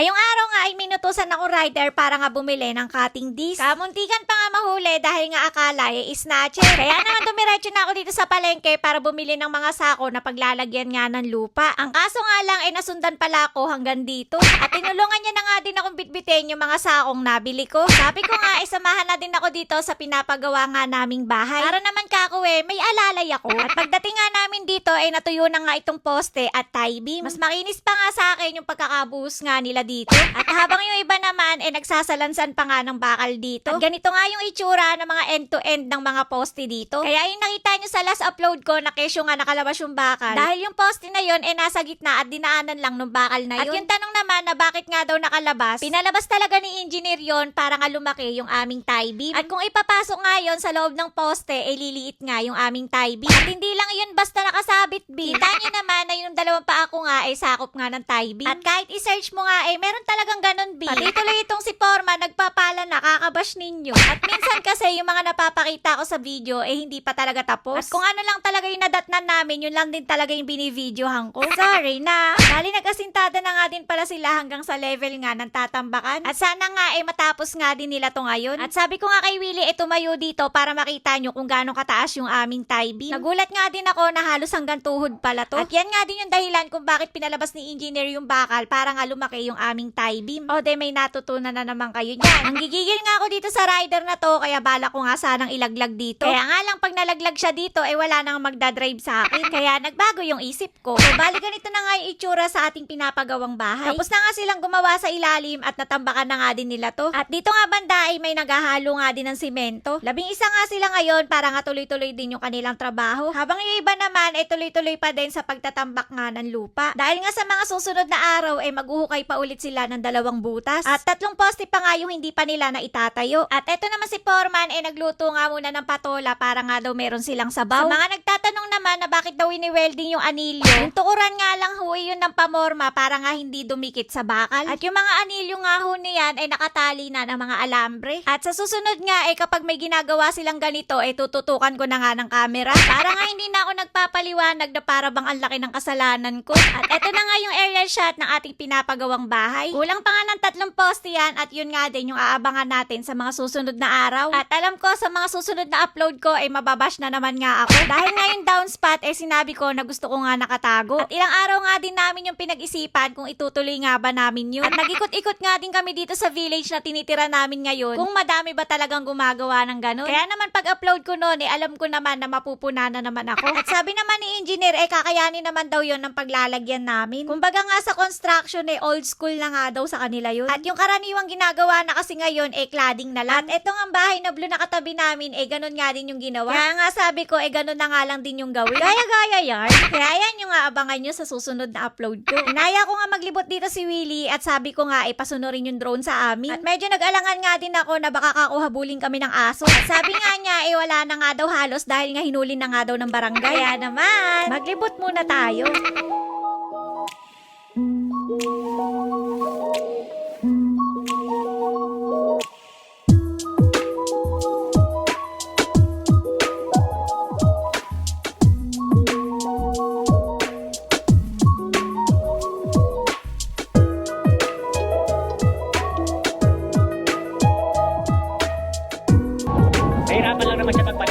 Ngayong nga ay minutusan ako rider para nga bumili ng cutting disc. Kamuntikan pa nga mahuli dahil nga akala ay snatcher. Kaya naman dumiretso na ako dito sa palengke para bumili ng mga sako na paglalagyan nga ng lupa. Ang kaso nga lang ay nasundan pala ako hanggang dito. At tinulungan niya na nga din akong bitbitin yung mga sakong nabili ko. Sabi ko nga, isamahan na din ako dito sa pinapagawa nga naming bahay. Para naman kako eh, may alalay ako. At pagdating nga namin dito ay natuyo na nga itong poste at tie beam. Mas makinis pa nga sa akin yung pagkakabuhos nga nila dito. At habang yung iba naman ay nagsasalansan pa nga ng bakal dito. At ganito nga yung itsura ng mga end-to-end ng mga poste dito. Kaya yung nakita nyo sa last upload ko na kesyo nga nakalabas yung bakal. Dahil yung poste na yon ay nasa gitna at dinaanan lang ng bakal na yun. At yung tanong naman na bakit nga daw nakalabas, pinalabas talaga ni engineer yon para nga lumaki yung aming tie beam. At kung ipapasok nga yon sa loob ng poste, ay liliit nga yung aming tie beam. At hindi lang yun basta nakasabit beam. Kita nyo naman na yung dalawang pa ako nga ay sakop nga ng tie beam. At kahit i-search mo nga, eh, meron talagang ganun beam. Pati tuloy itong nagpapala na, kakabash ninyo. At minsan kasi yung mga napapakita ko sa video, eh, hindi pa talaga tapos. At kung ano lang talaga yung nadatnan namin, yun lang din talaga yung binivideohan ko. Sorry na. Bali, nagkasintada na nga din pala sila hanggang sa level nga ng tatambakan. At sana nga, eh, matapos nga din nila to ngayon. At sabi ko nga kay Willie, eh, tumayo dito para makita nyo kung gaano kataas yung aming tie beam. Nagulat nga din ako na halos hanggang tuhod pala to. At yan nga din yung dahilan kung bakit pinalabas ni engineer yung bakal para nga lumaki yung aming tie beam. O de may natutunan na naman kayo niyan. Ang gigigil nga ako dito sa rider na to kaya bala ko nga sanang ilaglag dito. Kaya nga lang pag nalaglag siya dito eh wala nang magdadrive sa akin. Kaya nagbago yung isip ko. So bali ganito na nga yung itsura sa ating pinapagawang bahay. Tapos na nga silang gumawa sa ilalim at natambakan na nga din nila to. At dito nga banda ay may naghahalo nga din ng simento. Labing isa nga sila ngayon para nga tuloy-tuloy din yung kanilang trabaho. Habang yung iba naman ay tuloy-tuloy pa din sa pagtatambak nga ng lupa. Dahil nga sa mga susunod na araw ay maghuhukay pa ulit sila ng dalawang butas. At tatlong poste pa nga yung hindi pa nila na itatayo. At eto naman si Foreman ay nagluto nga muna ng patola para nga daw meron silang sabaw. Sa mga nagtatanong naman na bakit daw ini-welding yung anilyo, yung tukuran nga lang ho yun ng pamorma para nga hindi dumikit sa bakal. At yung mga anilyo nga ho niyan ay nakatali na ng mga alambre. At sa susunod nga ay kapag may ginagawa silang ganito ay tututukan ko na nga ng camera para nga hindi na ako nagpapaliwanag na para ang laki ng kasalanan ko. At eto na nga yung aerial shot ng ating pinapagawang bahay. Kulang pa nga ng tatlong poste yan at yun nga din yung aabangan natin sa mga susunod na araw. At alam ko sa mga susunod na upload ko ay mababash na naman nga ako. Dahil nga yung down spot eh sinabi ko na gusto ko nga nakatago. At ilang araw nga din namin yung pinag-isipan kung itutuloy nga ba namin yun. At nag-ikot-ikot nga din kami dito sa village na tinitira namin ngayon kung madami ba talagang gumagawa ng ganun. Kaya naman pag-upload ko noon eh alam ko naman na mapupuna na naman ako. At sabi naman ni engineer eh kakayanin naman daw yon ng paglalagyan namin. Kumbaga nga sa construction eh old school na nga daw sa kanila yun. At yung karaniwang ginagawa na kasi ngayon eh cladding na lang. At eto nga bahay na blue na katabi namin eh ganun nga din yung ginawa. Kaya nga sabi ko eh ganun na nga lang din yung gawin. Gaya-gaya yan. Kaya yan yung aabangan nyo sa susunod na upload ko. Inaya ko nga maglibot dito si Willie at sabi ko nga eh pasunurin yung drone sa amin. At medyo nag-alangan nga din ako na baka kakuhabulin kami ng aso. At sabi nga niya eh wala na nga daw halos dahil nga hinuli na nga daw ng barangay. Kaya naman, naman! Maglibot muna tayo. Nahirapan lang naman siya magpa